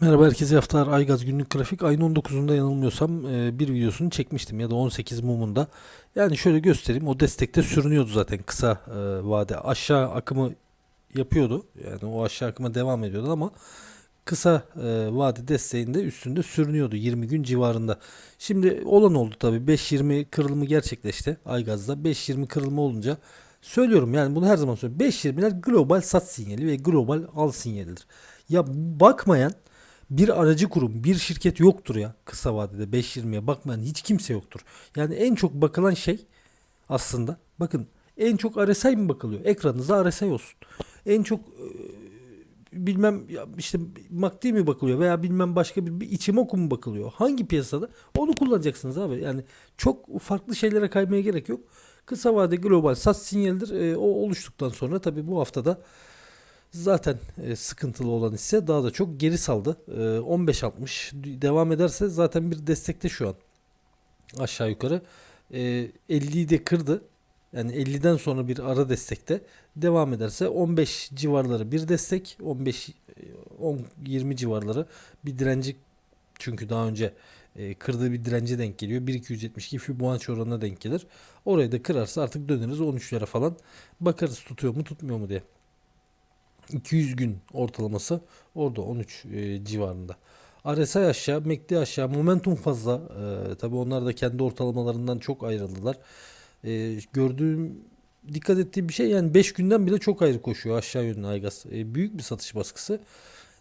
Merhaba herkese haftalar Aygaz günlük grafik ayın 19'unda yanılmıyorsam e, bir videosunu çekmiştim ya da 18 mumunda. Yani şöyle göstereyim o destekte sürünüyordu zaten kısa e, vade aşağı akımı yapıyordu. Yani o aşağı akıma devam ediyordu ama kısa e, vade desteğinde üstünde sürünüyordu 20 gün civarında. Şimdi olan oldu tabi 5.20 kırılımı gerçekleşti Aygaz'da 5.20 kırılma olunca söylüyorum yani bunu her zaman söylüyorum 5.20'ler global sat sinyali ve global al sinyalidir. Ya bakmayan bir aracı kurum, bir şirket yoktur ya kısa vadede 5.20'ye bakmayan hiç kimse yoktur. Yani en çok bakılan şey aslında bakın en çok RSI mi bakılıyor? Ekranınızda RSI olsun. En çok e, bilmem işte MACD mi bakılıyor veya bilmem başka bir, bir Ichimoku mu bakılıyor? Hangi piyasada? Onu kullanacaksınız abi. Yani çok farklı şeylere kaymaya gerek yok. Kısa vade global sat sinyalidir. E, o oluştuktan sonra tabii bu haftada zaten e, sıkıntılı olan ise daha da çok geri saldı. E, 15.60 devam ederse zaten bir destekte şu an. Aşağı yukarı. E, 50'yi de kırdı. Yani 50'den sonra bir ara destekte devam ederse 15 civarları bir destek 15 10 20 civarları bir direnci çünkü daha önce e, kırdığı bir dirence denk geliyor. 1.272 Fibonacci oranına denk gelir. Orayı da kırarsa artık döneriz 13'lere falan bakarız tutuyor mu tutmuyor mu diye. 200 gün ortalaması orada 13 e, civarında. RSI aşağı, MACD aşağı, momentum fazla. E, tabii onlar da kendi ortalamalarından çok ayrıldılar. E, gördüğüm dikkat ettiğim bir şey yani 5 günden bile çok ayrı koşuyor aşağı yönlü Aygaz. E, büyük bir satış baskısı.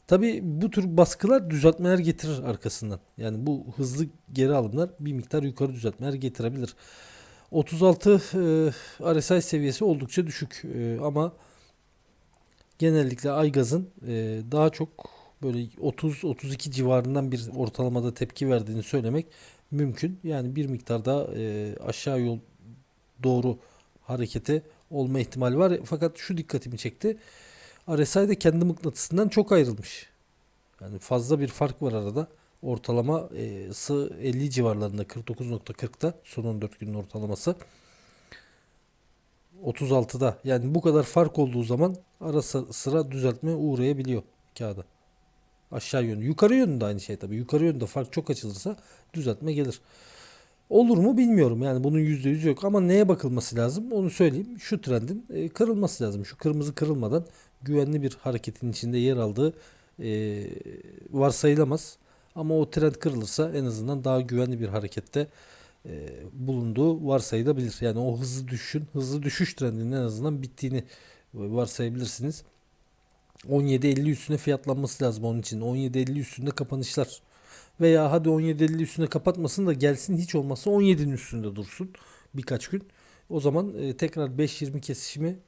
Tabii bu tür baskılar düzeltmeler getirir arkasından. Yani bu hızlı geri alımlar bir miktar yukarı düzeltmeler getirebilir. 36 e, RSI seviyesi oldukça düşük e, ama genellikle Aygaz'ın e, daha çok böyle 30-32 civarından bir ortalamada tepki verdiğini söylemek mümkün. Yani bir miktar daha e, aşağı yol doğru harekete olma ihtimali var. Fakat şu dikkatimi çekti. RSI de kendi mıknatısından çok ayrılmış. Yani fazla bir fark var arada. Ortalama e, sı 50 civarlarında 49.40'da son 14 günün ortalaması. 36'da yani bu kadar fark olduğu zaman ara sıra düzeltme uğrayabiliyor kağıda. Aşağı yönlü. Yukarı yönlü de aynı şey tabii. Yukarı yönde fark çok açılırsa düzeltme gelir. Olur mu bilmiyorum. Yani bunun %100 yok ama neye bakılması lazım onu söyleyeyim. Şu trendin e, kırılması lazım. Şu kırmızı kırılmadan güvenli bir hareketin içinde yer aldığı e, varsayılamaz. Ama o trend kırılırsa en azından daha güvenli bir harekette e, bulunduğu varsayılabilir. Yani o hızlı düşüşün, hızlı düşüş trendinin en azından bittiğini varsayabilirsiniz. 17.50 üstüne fiyatlanması lazım onun için. 17.50 üstünde kapanışlar. Veya hadi 17.50 üstüne kapatmasın da gelsin hiç olmazsa 17'nin üstünde dursun birkaç gün. O zaman e, tekrar 5.20 kesişimi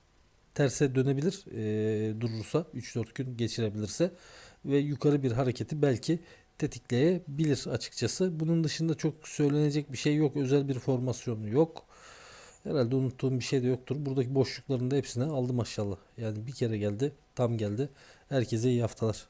terse dönebilir e, durursa 3-4 gün geçirebilirse ve yukarı bir hareketi belki tetikleyebilir açıkçası. Bunun dışında çok söylenecek bir şey yok. Özel bir formasyonu yok. Herhalde unuttuğum bir şey de yoktur. Buradaki boşlukların da hepsine aldım maşallah. Yani bir kere geldi, tam geldi. Herkese iyi haftalar.